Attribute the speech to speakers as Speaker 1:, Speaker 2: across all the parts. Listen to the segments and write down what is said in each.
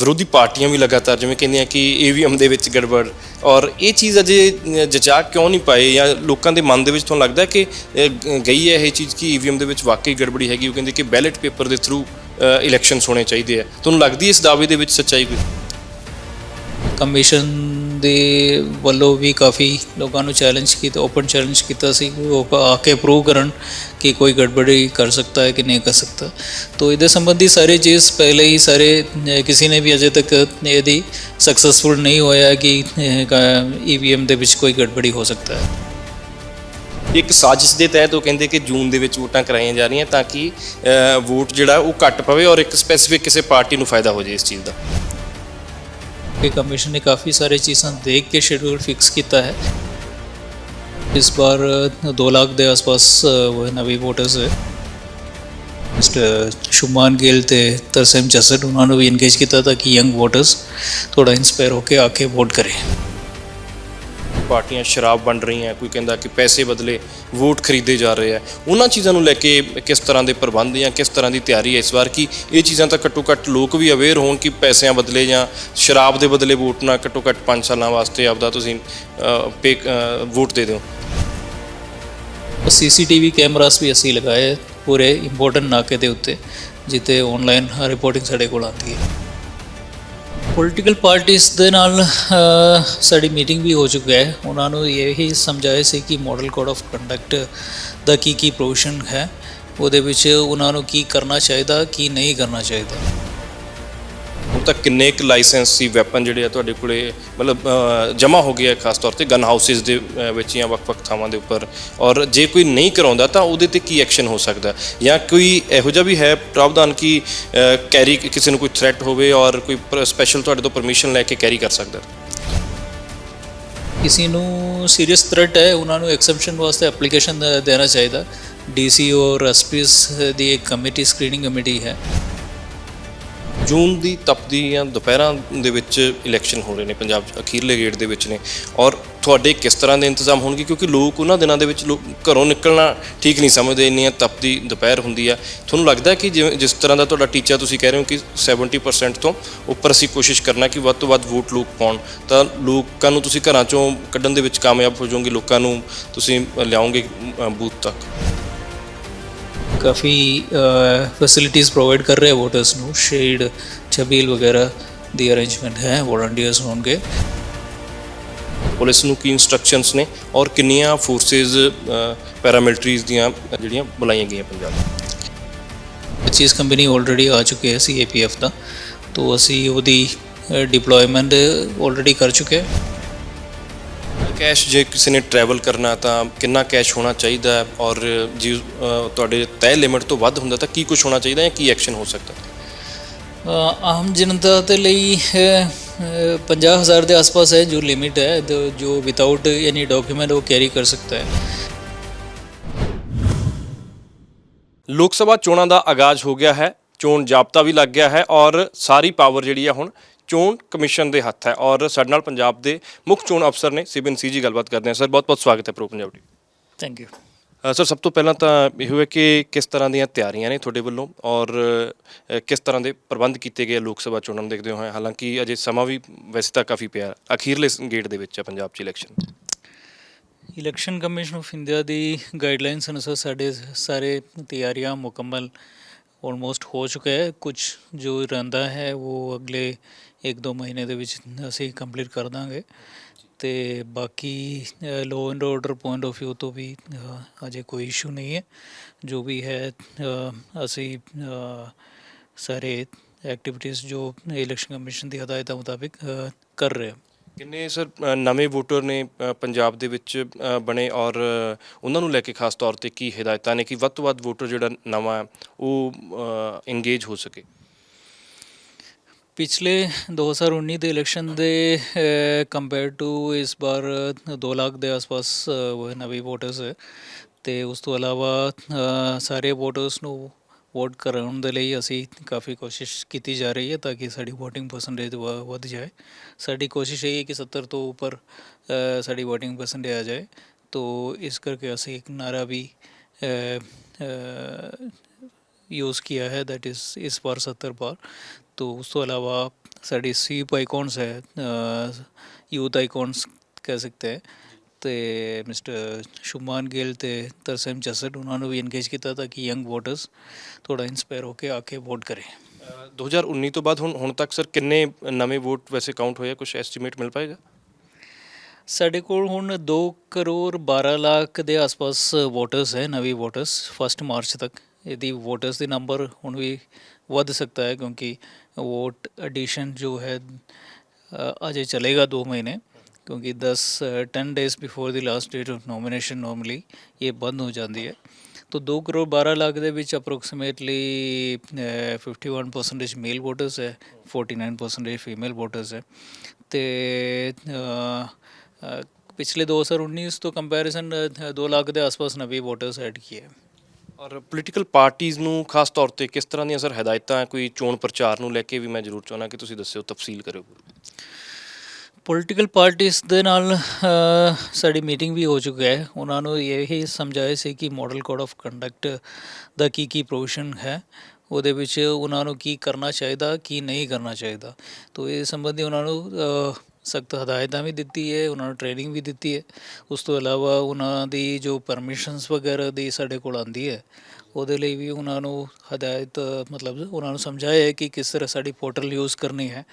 Speaker 1: ਵਿਰੋਧੀ ਪਾਰਟੀਆਂ ਵੀ ਲਗਾਤਾਰ ਜਿਵੇਂ ਕਹਿੰਦੀਆਂ ਕਿ ਈਵੀਐਮ ਦੇ ਵਿੱਚ ਗੜਬੜ ਔਰ ਇਹ ਚੀਜ਼ ਅਜੇ ਜਚਾ ਕਿਉਂ ਨਹੀਂ ਪਾਏ ਜਾਂ ਲੋਕਾਂ ਦੇ ਮਨ ਦੇ ਵਿੱਚ ਤੁਹਾਨੂੰ ਲੱਗਦਾ ਕਿ ਗਈ ਹੈ ਇਹ ਚੀਜ਼ ਕਿ ਈਵੀਐਮ ਦੇ ਵਿੱਚ ਵਾਕਈ ਗੜਬੜੀ ਹੈਗੀ? ਉਹ ਕਹਿੰਦੇ ਕਿ ਬੈਲਟ ਪੇਪਰ ਦੇ ਥਰੂ ਇਲੈਕਸ਼ਨਸ ਹੋਣੇ ਚਾਹੀਦੇ ਆ। ਤੁਹਾਨੂੰ ਲੱਗਦੀ ਇਸ ਦਾਅਵੇ ਦੇ ਵਿੱਚ ਸੱਚਾਈ ਕੋਈ?
Speaker 2: ਕਮਿਸ਼ਨ ਦੇ ਵੱਲੋਂ ਵੀ ਕਾਫੀ ਲੋਕਾਂ ਨੂੰ ਚੈਲੰਜ ਕੀਤਾ ਓਪਨ ਚੈਲੰਜ ਕੀਤਾ ਸੀ ਉਹ ਆ ਕੇ ਪ੍ਰੂਵ ਕਰਨ ਕਿ ਕੋਈ ਗੜਬੜੀ ਕਰ ਸਕਦਾ ਹੈ ਕਿ ਨਹੀਂ ਕਰ ਸਕਦਾ। तो ਇਹਦੇ ਸੰਬੰਧੀ ਸਾਰੇ ਚੀਜ਼ ਪਹਿਲੇ ਹੀ ਸਾਰੇ ਕਿਸੇ ਨੇ ਵੀ ਅਜੇ ਤੱਕ ਇਹਦੀ ਸਕਸੈਸਫੁਲ ਨਹੀਂ ਹੋਇਆ ਕਿ ਈਵੀਐਮ ਦੇ ਵਿੱਚ ਕੋਈ ਗੜਬੜੀ ਹੋ ਸਕਦਾ ਹੈ।
Speaker 1: ਇੱਕ ਸਾਜ਼ਿਸ਼ ਦੇ ਤਹਿਤ ਉਹ ਕਹਿੰਦੇ ਕਿ ਜੂਨ ਦੇ ਵਿੱਚ ਵੋਟਾਂ ਕਰਾਈਆਂ ਜਾ ਰਹੀਆਂ ਤਾਂ ਕਿ ਵੋਟ ਜਿਹੜਾ ਉਹ ਘੱਟ ਪਵੇ ਔਰ ਇੱਕ ਸਪੈਸੀਫਿਕ ਕਿਸੇ ਪਾਰਟੀ ਨੂੰ ਫਾਇਦਾ ਹੋ ਜੇ ਇਸ ਚੀਜ਼ ਦਾ।
Speaker 2: ਕਿ ਕਮਿਸ਼ਨ ਨੇ ਕਾਫੀ ਸਾਰੇ ਚੀਜ਼ਾਂ ਦੇਖ ਕੇ ਸ਼ਡਿਊਲ ਫਿਕਸ ਕੀਤਾ ਹੈ। ਇਸ ਵਾਰ 2 ਲੱਖ ਦੇ ਆਸ-ਪਾਸ ਉਹ ਨਵੇਂ ਵੋਟਰਸ ਹੈ। ਮਿਸਟਰ ਸ਼ੁਮਾਨ ਗਿੱਲ ਤੇ ਤਰਸੇਮ ਜਸਟ ਉਹਨਾਂ ਨੂੰ ਵੀ ਇੰਗੇਜ ਕੀਤਾ ਤਾਂ ਕਿ ਯੰਗ ਵੋਟਰਸ ਥੋੜਾ ਇਨਸਪਾਇਰ ਹੋ ਕੇ ਆ ਕੇ ਵੋਟ ਕਰੇ।
Speaker 1: ਪਾਰਟੀਆਂ ਸ਼ਰਾਬ ਵੰਡ ਰਹੀਆਂ ਕੋਈ ਕਹਿੰਦਾ ਕਿ ਪੈਸੇ ਬਦਲੇ ਵੋਟ ਖਰੀਦੇ ਜਾ ਰਹੇ ਆ ਉਹਨਾਂ ਚੀਜ਼ਾਂ ਨੂੰ ਲੈ ਕੇ ਕਿਸ ਤਰ੍ਹਾਂ ਦੇ ਪ੍ਰਬੰਧ ਜਾਂ ਕਿਸ ਤਰ੍ਹਾਂ ਦੀ ਤਿਆਰੀ ਹੈ ਇਸ ਵਾਰ ਕਿ ਇਹ ਚੀਜ਼ਾਂ ਤਾਂ ਘੱਟੋ ਘੱਟ ਲੋਕ ਵੀ ਅਵੇਅਰ ਹੋਣ ਕਿ ਪੈਸਿਆਂ ਬਦਲੇ ਜਾਂ ਸ਼ਰਾਬ ਦੇ ਬਦਲੇ ਵੋਟ ਨਾ ਘੱਟੋ ਘੱਟ 5 ਸਾਲਾਂ ਵਾਸਤੇ ਆਪਦਾ ਤੁਸੀਂ ਪੇ ਵੋਟ ਦੇ ਦਿਓ।
Speaker 2: ਸੀਸੀਟੀਵੀ ਕੈਮਰਾਸ ਵੀ ਅਸੀਂ ਲਗਾਏ ਪੂਰੇ ਇੰਪੋਰਟੈਂਟ ਨਾਕੇ ਦੇ ਉੱਤੇ ਜਿੱਤੇ ਆਨਲਾਈਨ ਰਿਪੋਰਟਿੰਗ ਸਾਡੇ ਕੋਲ ਆਉਂਦੀ ਹੈ। ਪੋਲੀਟੀਕਲ ਪਾਰਟੀਆਂ ਦੇ ਨਾਲ ਸਾਡੀ ਮੀਟਿੰਗ ਵੀ ਹੋ ਚੁੱਕੀ ਹੈ। ਉਹਨਾਂ ਨੂੰ ਇਹ ਹੀ ਸਮਝਾਇਆ ਸੀ ਕਿ ਮਾਡਲ ਕੋਡ ਆਫ ਕੰਡਕਟ ਦਾ ਕੀ ਕੀ ਪ੍ਰੋਵੀਜ਼ਨ ਹੈ। ਉਹਦੇ ਵਿੱਚ ਉਹਨਾਂ ਨੂੰ ਕੀ ਕਰਨਾ ਚਾਹੀਦਾ, ਕੀ ਨਹੀਂ ਕਰਨਾ ਚਾਹੀਦਾ।
Speaker 1: ਤੱਕ ਕਿੰਨੇ ਕੁ ਲਾਇਸੈਂਸੀ ਵੈਪਨ ਜਿਹੜੇ ਆ ਤੁਹਾਡੇ ਕੋਲੇ, ਮਤਲਬ ਜਮ੍ਹਾਂ ਹੋ ਗਏ ਆ, ਖਾਸ ਤੌਰ ਤੇ ਗਨ ਹਾਊਸਿਸ ਦੇ ਵਿੱਚ ਜਾਂ ਵੱਖ-ਵੱਖ ਥਾਵਾਂ ਦੇ ਉੱਪਰ। ਔਰ ਜੇ ਕੋਈ ਨਹੀਂ ਕਰਾਉਂਦਾ ਤਾਂ ਉਹਦੇ ਤੇ ਕੀ ਐਕਸ਼ਨ ਹੋ ਸਕਦਾ? ਜਾਂ ਕੋਈ ਇਹੋ ਜਿਹਾ ਵੀ ਹੈ ਪ੍ਰਾਵਧਾਨ ਕਿ ਕੈਰੀ ਕਿਸੇ ਨੂੰ ਕੋਈ ਥ੍ਰੈਟ ਹੋਵੇ ਔਰ ਕੋਈ ਸਪੈਸ਼ਲ ਤੁਹਾਡੇ ਤੋਂ ਪਰਮਿਸ਼ਨ ਲੈ ਕੇ ਕੈਰੀ ਕਰ ਸਕਦਾ?
Speaker 2: ਕਿਸੇ ਨੂੰ ਸੀਰੀਅਸ ਥ੍ਰੈਟ ਹੈ, ਉਹਨਾਂ ਨੂੰ ਐਕਸੈਪਸ਼ਨ ਵਾਸਤੇ ਐਪਲੀਕੇਸ਼ਨ ਦੇਣਾ ਚਾਹੀਦਾ। ਡੀਸੀ ਔਰ ਐਸਪੀਸ ਦੀ ਇੱਕ ਕਮੇਟੀ ਸਕਰੀਨਿੰਗ ਕਮੇਟੀ ਹੈ।
Speaker 1: ਜੂਨ ਦੀ ਤਪਦੀ ਜਾਂ ਦੁਪਹਿਰਾਂ ਦੇ ਵਿੱਚ ਇਲੈਕਸ਼ਨ ਹੋ ਰਹੇ ਨੇ, ਪੰਜਾਬ 'ਚ ਅਖੀਰਲੇ ਗੇੜ ਦੇ ਵਿੱਚ ਨੇ। ਔਰ ਤੁਹਾਡੇ ਕਿਸ ਤਰ੍ਹਾਂ ਦੇ ਇੰਤਜ਼ਾਮ ਹੋਣਗੇ? ਕਿਉਂਕਿ ਲੋਕ ਉਹਨਾਂ ਦਿਨਾਂ ਦੇ ਵਿੱਚ ਲੋਕ ਘਰੋਂ ਨਿਕਲਣਾ ਠੀਕ ਨਹੀਂ ਸਮਝਦੇ, ਇੰਨੀਆਂ ਤਪਦੀ ਦੁਪਹਿਰ ਹੁੰਦੀ ਆ। ਤੁਹਾਨੂੰ ਲੱਗਦਾ ਕਿ ਜਿਵੇਂ ਜਿਸ ਤਰ੍ਹਾਂ ਦਾ ਤੁਹਾਡਾ ਟੀਚਾ ਤੁਸੀਂ ਕਹਿ ਰਹੇ ਹੋ ਕਿ 70% ਤੋਂ ਉੱਪਰ ਅਸੀਂ ਕੋਸ਼ਿਸ਼ ਕਰਨਾ ਕਿ ਵੱਧ ਤੋਂ ਵੱਧ ਵੋਟ ਲੋਕ ਪਾਉਣ, ਤਾਂ ਲੋਕਾਂ ਨੂੰ ਤੁਸੀਂ ਘਰਾਂ ਚੋਂ ਕੱਢਣ ਦੇ ਵਿੱਚ ਕਾਮਯਾਬ ਹੋ ਜਾਓਗੇ, ਲੋਕਾਂ ਨੂੰ ਤੁਸੀਂ ਲਿਆਓਗੇ ਬੂਥ ਤੱਕ?
Speaker 2: ਕਾਫੀ ਫੈਸਿਲਿਟੀਜ਼ ਪ੍ਰੋਵਾਈਡ ਕਰ ਰਹੇ ਵੋਟਰਸ ਨੂੰ। ਸ਼ੇਡ ਛਬੀਲ ਵਗੈਰਾ ਦੀ ਅਰੇਂਜਮੈਂਟ ਹੈ ਵੋਲੰਟੀਅਰਸ ਹੋਣਗੇ।
Speaker 1: ਪੁਲਿਸ ਨੂੰ ਕੀ ਇਨਸਟਰਕਸ਼ਨਸ ਨੇ ਔਰ ਕਿੰਨੀਆਂ ਫੋਰਸਸ ਪੈਰਾਮਿਲਟਰੀਜ਼ ਦੀਆਂ ਜਿਹੜੀਆਂ ਬੁਲਾਈਆਂ ਗਈਆਂ ਪੰਜਾਬ 'ਚ
Speaker 2: 25 ਕੰਪਨੀ ਆਲਰੇਡੀ ਆ ਚੁੱਕੇ ਹੈ ਸੀਏਪੀਐਫ ਦਾ। ਤੋਂ ਅਸੀਂ ਉਹਦੀ ਡਿਪਲੋਇਮੈਂਟ ਆਲਰੇਡੀ ਕਰ ਚੁੱਕੇ ਹਾਂ
Speaker 1: ਕੈਸ਼ ਜੇ ਕਿਸੇ ਨੇ ਟਰੈਵਲ ਕਰਨਾ ਤਾਂ ਕਿੰਨਾ ਕੈਸ਼ ਹੋਣਾ ਚਾਹੀਦਾ ਹੈ? ਔਰ ਜੀ ਤੁਹਾਡੇ ਤੈਅ ਲਿਮਿਟ ਤੋਂ ਵੱਧ ਹੁੰਦਾ ਤਾਂ ਕੀ ਕੁਝ ਹੋਣਾ ਚਾਹੀਦਾ ਜਾਂ ਕੀ ਐਕਸ਼ਨ ਹੋ ਸਕਦਾ?
Speaker 2: ਆਮ ਜਨਤਾ ਦੇ ਲਈ ਅ, ਅ, 50000 ਦੇ ਆਸ-ਪਾਸ ਹੈ ਜੋ ਲਿਮਿਟ ਹੈ ਜੋ- ਵਿਦਆਊਟ ਐਨੀ ਡਾਕੂਮੈਂਟ ਉਹ ਕੈਰੀ ਕਰ ਸਕਤਾ ਹੈ।
Speaker 1: ਲੋਕ ਸਭਾ ਚੋਣਾਂ ਦਾ ਆਗਾਜ਼ ਹੋ ਗਿਆ ਹੈ ਚੋਣ ਜਾਬਤਾ ਵੀ ਲੱਗ ਗਿਆ ਹੈ ਔਰ ਸਾਰੀ ਪਾਵਰ ਜਿਹੜੀ ਆ ਹੁਣ ਚੋਣ ਕਮਿਸ਼ਨ ਦੇ ਹੱਥ ਹੈ ਔਰ ਸਾਡੇ ਨਾਲ ਪੰਜਾਬ ਦੇ ਮੁੱਖ ਚੋਣ ਅਫਸਰ ਨੇ ਸਿਬਨ ਸੀ ਜੀ ਗੱਲਬਾਤ ਕਰਦੇ ਹਾਂ ਸਰ ਬਹੁਤ ਬਹੁਤ ਸਵਾਗਤ ਹੈ ਪ੍ਰੋ ਪੰਜਾਬ ਦੀ
Speaker 2: ਥੈਂਕ ਯੂ
Speaker 1: ਸਰ ਸਭ ਤੋਂ ਪਹਿਲਾਂ ਤਾਂ ਇਹ ਹੈ ਕਿ ਕਿਸ ਤਰ੍ਹਾਂ ਦੀਆਂ ਤਿਆਰੀਆਂ ਨੇ ਤੁਹਾਡੇ ਵੱਲੋਂ ਔਰ ਕਿਸ ਤਰ੍ਹਾਂ ਦੇ ਪ੍ਰਬੰਧ ਕੀਤੇ ਗਏ ਲੋਕ ਸਭਾ ਚੋਣਾਂ ਨੂੰ ਦੇਖਦੇ ਹੋਏ ਹਾਲਾਂਕਿ ਅਜੇ ਸਮਾਂ ਵੀ ਵੈਸੇ ਤਾਂ ਕਾਫੀ ਪਿਆ। ਅਖੀਰਲੇ ਗੇਟ ਦੇ ਵਿੱਚ ਹੈ ਪੰਜਾਬ 'ਚ election.
Speaker 2: Election commission of India the guidelines ਅਨੁਸਾਰ ਸਾਡੇ ਸਾਰੇ ਤਿਆਰੀਆਂ ਮੁਕੰਮਲ ਆਲਮੋਸਟ ਹੋ ਚੁੱਕਾ ਹੈ। ਕੁਝ ਜੋ ਰਹਿੰਦਾ ਹੈ, ਉਹ ਅਗਲੇ 1-2 ਮਹੀਨੇ ਦੇ ਵਿੱਚ ਅਸੀਂ ਕੰਪਲੀਟ ਕਰ ਦਾਂਗੇ। ਤੇ ਬਾਕੀ law and order point of View ਤੋਂ ਵੀ ਅਜੇ ਕੋਈ ਇਸ਼ੂ ਨਹੀਂ ਹੈ। ਜੋ ਵੀ ਹੈ ਅਸੀਂ ਸਾਰੇ ਐਕਟੀਵਿਟੀਜ਼ ਜੋ ਇਲੈਕਸ਼ਨ ਕਮਿਸ਼ਨ ਦੀ ਹਦਾਇਤਾਂ ਮੁਤਾਬਿਕ ਕਰ ਰਹੇ ਹਾਂ।
Speaker 1: ਕਿੰਨੇ ਸਰ ਅ, ਨਵੇਂ ਵੋਟਰ ਨੇ ਅ, ਪੰਜਾਬ ਦੇ ਵਿੱਚ ਅ, ਬਣੇ ਔਰ ਉਹਨਾਂ ਨੂੰ ਲੈ ਕੇ ਖਾਸ ਤੌਰ ਤੇ ਕੀ ਹਦਾਇਤਾਂ ਨੇ ਕਿ ਵੱਧ ਤੋਂ ਵੱਧ ਵੋਟਰ ਜਿਹੜਾ ਨਵਾਂ ਹੈ, ਉਹ ਇੰਗੇਜ ਹੋ ਸਕੇ?
Speaker 2: ਪਿਛਲੇ 2019 ਦੇ ਇਲੈਕਸ਼ਨ ਦੇ ਕੰਪੇਅਰ ਟੂ ਇਸ ਵਾਰ 2 ਲੱਖ ਦੇ ਆਸ-ਪਾਸ ਅ, ਉਹ ਨਵੇਂ ਵੋਟਰਸ ਹੈ ਤੇ ਉਸ ਤੋਂ ਇਲਾਵਾ ਅ, ਸਾਰੇ ਵੋਟਰਸ ਨੂੰ ਵੋਟ ਕਰਾਉਣ ਦੇ ਲਈ ਅਸੀਂ ਕਾਫੀ ਕੋਸ਼ਿਸ਼ ਕੀਤੀ ਜਾ ਰਹੀ ਹੈ ਤਾਂ ਕਿ ਸਾਡੀ VOTING ਪਰਸੈਂਟੇਜ ਵੱਧ ਜਾਏ ਸਾਡੀ ਕੋਸ਼ਿਸ਼ ਇਹ ਹੈ ਕਿ 70 ਤੋਂ ਉੱਪਰ ਅ, ਸਾਡੀ VOTING ਪਰਸੈਂਟੇਜ ਆ ਜਾਏ ਤੋ ਇਸ ਕਰਕੇ ਅਸੀਂ ਇੱਕ ਨਾਰਾ ਵੀ ਯੂਜ਼ किया है दैट इज़ इस बार सत्तर बार ਤੋਂ ਉਸ ਤੋਂ ਇਲਾਵਾ ਸਾਡੀ ਸਵੀਪ ਆਈਕਨਸ ਹੈ ਯੂਥ ਆਈਕਨਸ ਕਹਿ ਸਕਤੇ ਹੈ ਤੇ ਮਿਸਟਰ ਸ਼ੁਮਾਨ ਗਿੱਲ ਤੇ ਤਰਸਮ ਜਸਰ ਉਹਨਾਂ ਨੂੰ ਵੀ ਐਨਗੇਜ ਕੀਤਾ ਤਾਂ ਕਿ ਯੰਗ ਵੋਟਰਸ ਥੋੜਾ ਇਨਸਪਾਇਰ ਹੋ ਕੇ ਆ ਕੇ ਵੋਟ ਕਰੇ।
Speaker 1: ਅ, 2019 ਤੋਂ ਬਾਅਦ ਹੁਣ ਹੁਣ ਤੱਕ ਸਰ ਕਿੰਨੇ ਨਵੇਂ ਵੋਟ ਵੈਸੇ ਕਾਊਂਟ ਹੋਏ ਆ? ਕੁਝ ਐਸਟੀਮੇਟ ਮਿਲ ਪਾਏਗਾ?
Speaker 2: ਸਾਡੇ ਕੋਲ ਹੁਣ 2 ਕਰੋੜ 12 ਲੱਖ ਦੇ ਆਸ-ਪਾਸ ਵੋਟਰਸ ਹੈ ਨਵੇਂ ਵੋਟਰਸ 1 ਮਾਰਚ ਤੱਕ। ਇਹਦੀ ਵੋਟਰਸ ਦੀ ਨੰਬਰ ਹੁਣ ਵੀ ਵੱਧ ਸਕਦਾ ਹੈ ਕਿਉਂਕਿ ਵੋਟ ਐਡੀਸ਼ਨ ਜੋ ਹੈ ਅਜੇ ਚਲੇਗਾ 2 ਮਹੀਨੇ। ਕਿਉਂਕਿ 10 10 days before the last date of nomination normally ਇਹ ਬੰਦ ਹੋ ਜਾਂਦੀ ਹੈ। ਤੋ 2 ਕਰੋੜ 12 ਲੱਖ ਦੇ ਵਿੱਚ ਅਪਰੋਕਸੀਮੇਟਲੀ 51% ਮੇਲ ਵੋਟਰਸ ਹੈ 49% ਫੀਮੇਲ ਵੋਟਰਸ ਹੈ। ਤੇ ਅ, ਅ, ਪਿਛਲੇ 2019 ਤੋਂ ਕੰਪੈਰੀਜ਼ਨ 2 ਲੱਖ ਦੇ ਆਸ-ਪਾਸ ਨਵੇਂ ਵੋਟਰਸ ਐਡ ਕੀਏ
Speaker 1: ਔਰ ਪੋਲੀਟੀਕਲ ਪਾਰਟੀਆਂ ਨੂੰ ਖਾਸ ਤੌਰ ਤੇ ਕਿਸ ਤਰ੍ਹਾਂ ਦੀਆਂ ਸਰ ਹਦਾਇਤਾਂ ਕੋਈ ਚੋਣ ਪ੍ਰਚਾਰ ਨੂੰ ਲੈ ਕੇ ਵੀ ਮੈਂ ਜ਼ਰੂਰ ਚਾਹੁੰਦਾ ਕਿ ਤੁਸੀਂ ਦੱਸਿਓ ਤਫਸੀਲ ਕਰਿਓ।
Speaker 2: ਪੋਲੀਟੀਕਲ ਪਾਰਟੀਆਂ ਦੇ ਨਾਲ ਸਾਡੀ ਮੀਟਿੰਗ ਵੀ ਹੋ ਚੁੱਕੀ ਹੈ। ਉਹਨਾਂ ਨੂੰ ਇਹ ਹੀ ਸਮਝਾਇਆ ਸੀ ਕਿ ਮਾਡਲ ਕੋਡ ਆਫ ਕੰਡਕਟ ਦਾ ਕੀ ਕੀ ਪ੍ਰੋਵੀਜ਼ਨ ਹੈ। ਉਹਦੇ ਵਿੱਚ ਉਹਨਾਂ ਨੂੰ ਕੀ ਕਰਨਾ ਚਾਹੀਦਾ, ਕੀ ਨਹੀਂ ਕਰਨਾ ਚਾਹੀਦਾ। ਤੋ ਇਹ ਸੰਬੰਧੀ ਉਹਨਾਂ ਨੂੰ ਸਖਤ ਹਦਾਇਤਾਂ ਵੀ ਦਿੱਤੀ ਹੈ, ਉਹਨਾਂ ਨੂੰ ਟ੍ਰੇਨਿੰਗ ਵੀ ਦਿੱਤੀ ਹੈ। ਉਸ ਤੋਂ ਇਲਾਵਾ ਉਹਨਾਂ ਦੀ ਜੋ ਪਰਮਿਸ਼ਨਸ ਵਗੈਰਾ ਦੀ ਸਾਡੇ ਕੋਲ ਆਂਦੀ ਹੈ ਉਹਦੇ ਲਈ ਵੀ ਉਹਨਾਂ ਨੂੰ ਹਦਾਇਤ ਮਤਲਬ ਉਹਨਾਂ ਨੂੰ ਸਮਝਾਇਆ ਹੈ ਕਿ ਕਿਸ ਤਰ੍ਹਾਂ ਸਾਡੀ ਪੋਰਟਲ ਯੂਜ਼ ਕਰਨੀ ਹੈ।